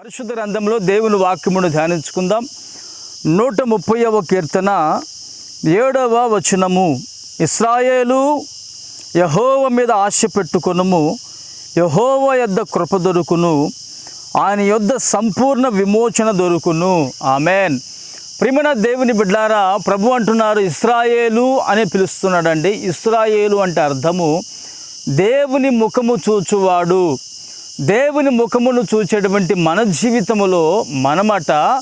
పరిశుద్ధ గ్రంథంలో దేవుని వాక్యమును ధ్యానించుకుందాం. నూట ముప్పైవ కీర్తన ఏడవ వచనము. ఇస్రాయేలు యహోవ మీద ఆశ పెట్టుకొనుము. యహోవ యొద్ద కృప దొరుకును. ఆయన యొద్ద సంపూర్ణ విమోచన దొరుకును. ఆమెన్. ప్రిమిన దేవుని బిడ్డారా ప్రభు అంటున్నారు ఇస్రాయేలు అని పిలుస్తున్నాడండి. ఇస్రాయేలు అంటే అర్థము దేవుని ముఖము చూచువాడు. దేవుని ముఖమును చూచేటువంటి మన జీవితంలో మనమట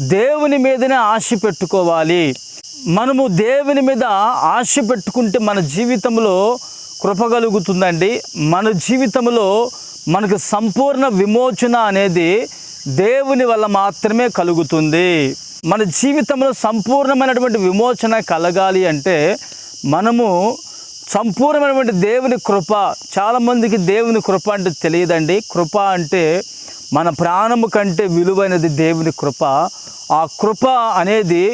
దేవుని మీదనే ఆశ పెట్టుకోవాలి. మనము దేవుని మీద ఆశ పెట్టుకుంటే మన జీవితంలో కృప కలుగుతుందండి. మన జీవితంలో మనకు సంపూర్ణ విమోచన అనేది దేవుని వల్ల మాత్రమే కలుగుతుంది. మన జీవితంలో సంపూర్ణమైనటువంటి విమోచన కలగాలి అంటే మనము సంపూర్ణమైనటువంటి దేవుని కృప చాలామందికి దేవుని కృప అంటే తెలియదండి. కృప అంటే మన ప్రాణము కంటే విలువైనది దేవుని కృప. ఆ కృప అనేది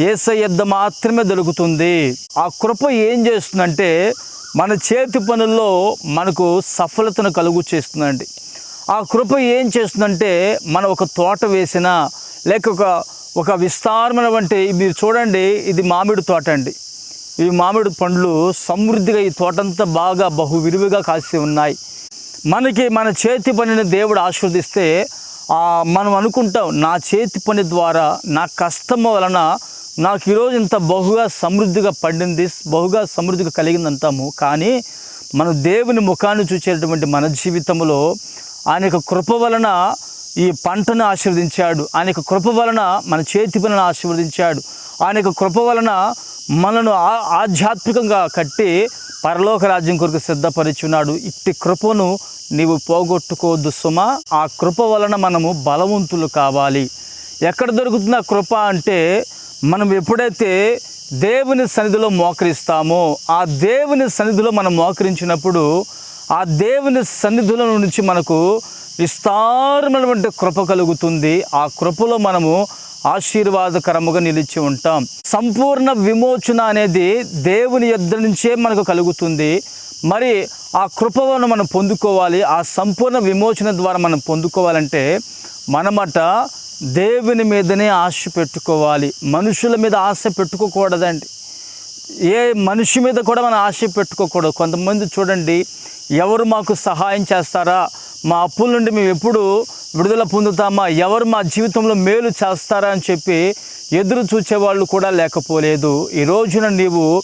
ఏసయ్యద్ద మాత్రమే దొరుకుతుంది. ఆ కృప ఏం చేస్తుందంటే మన చేతి పనుల్లో మనకు సఫలతను కలుగు చేస్తుందండి. ఆ కృప ఏం చేస్తుందంటే మనం ఒక తోట వేసినా లేక ఒక ఒక విస్తారమైనటువంటి మీరు చూడండి ఇది మామిడి తోట అండి. ఈ మామిడి పండ్లు సమృద్ధిగా ఈ తోటంతా బాగా బహు విరివిగా కాసి ఉన్నాయి. మనకి మన చేతి పనిని దేవుడు ఆశీర్వదిస్తే మనం అనుకుంటాం నా చేతి పని ద్వారా నా కష్టం వలన నాకు ఈరోజు ఇంత బహుగా సమృద్ధిగా పండింది బహుగా సమృద్ధిగా కలిగింది అంటాము కానీ మన దేవుని ముఖాన్ని చూసేటటువంటి మన జీవితంలో ఆయన యొక్క కృప వలన ఈ పంటను ఆశీర్వదించాడు. ఆయన యొక్క కృప వలన మన చేతి పనిని ఆశీర్వదించాడు. ఆయన యొక్క కృప వలన మనను ఆధ్యాత్మికంగా కట్టి పరలోక రాజ్యం కొరకు సిద్ధపరిచున్నాడు. ఇట్టి కృపను నీవు పోగొట్టుకోవద్దు సుమా. ఆ కృప వలన మనము బలవంతులు కావాలి. ఎక్కడ దొరుకుతున్న కృప అంటే మనం ఎప్పుడైతే దేవుని సన్నిధిలో మోకరిస్తామో ఆ దేవుని సన్నిధిలో మనం మోకరించినప్పుడు ఆ దేవుని సన్నిధుల నుంచి మనకు విస్తారమైనటువంటి కృప కలుగుతుంది. ఆ కృపలో మనము ఆశీర్వాదకరముగా నిలిచి ఉంటాం. సంపూర్ణ విమోచన అనేది దేవుని యొద్ద నుంచే మనకు కలుగుతుంది. మరి ఆ కృపను మనం పొందుకోవాలి. ఆ సంపూర్ణ విమోచన ద్వారా మనం పొందుకోవాలంటే మనమట దేవుని మీదనే ఆశ పెట్టుకోవాలి. మనుషుల మీద ఆశ పెట్టుకోకూడదండి. ఏ మనిషి మీద కూడా మనం ఆశ పెట్టుకోకూడదు. కొంతమంది చూడండి ఎవరు మాకు సహాయం చేస్తారా? మా అప్పుల నుండి మేము ఎప్పుడు విడుదల పొందుతామా? ఎవరు మా జీవితంలో మేలు చేస్తారా అని చెప్పి ఎదురు చూచేవాళ్ళు కూడా లేకపోలేదు. ఈ రోజున నీవు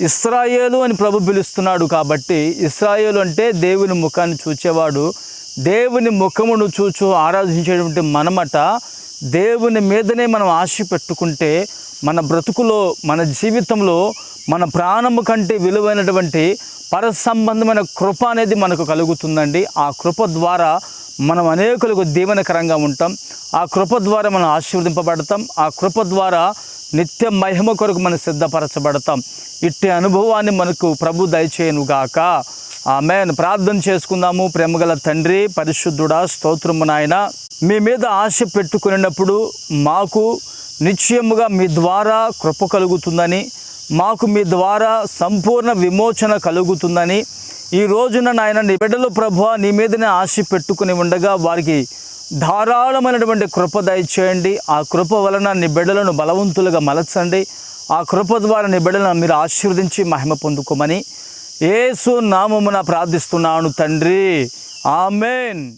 ఇస్రాయేలు అని ప్రభు పిలుస్తున్నాడు కాబట్టి ఇస్రాయేలు అంటే దేవుని ముఖాన్ని చూచేవాడు. దేవుని ముఖమును చూచు ఆరాధించేటువంటి మనమట దేవుని మీదనే మనం ఆశ పెట్టుకుంటే మన బ్రతుకులో మన జీవితంలో మన ప్రాణము కంటే విలువైనటువంటి పరసంబంధమైన కృప అనేది మనకు కలుగుతుందండి. ఆ కృప ద్వారా మనం అనేకులకు దీవెనకరంగా ఉంటాం. ఆ కృప ద్వారా మనం ఆశీర్వదింపబడతాం. ఆ కృప ద్వారా నిత్య మహిమ కొరకు మనం సిద్ధపరచబడతాం. ఇట్టి అనుభవాన్ని మనకు ప్రభు దయచేయను గాక. ఆమెన్. ప్రార్థన చేసుకుందాము. ప్రేమగల తండ్రి పరిశుద్ధుడా స్తోత్రము నాయన. మీ మీద ఆశ పెట్టుకునేటప్పుడు మాకు నిశ్చయముగా మీ ద్వారా కృప కలుగుతుందని మాకు మీ ద్వారా సంపూర్ణ విమోచన కలుగుతుందని ఈ రోజున నాయన నీ బిడ్డలు ప్రభు నీ మీదనే ఆశ పెట్టుకుని ఉండగా వారికి ధారాళమైనటువంటి కృప దయచేయండి. ఆ కృప వలన నీ బిడ్డలను బలవంతులుగా మలచండి. ఆ కృప ద్వారా నీ బిడ్డలను మీరు ఆశీర్వదించి మహిమ పొందుకోమని ఏసు నామమున ప్రార్థిస్తున్నాను తండ్రి. ఆమెన్.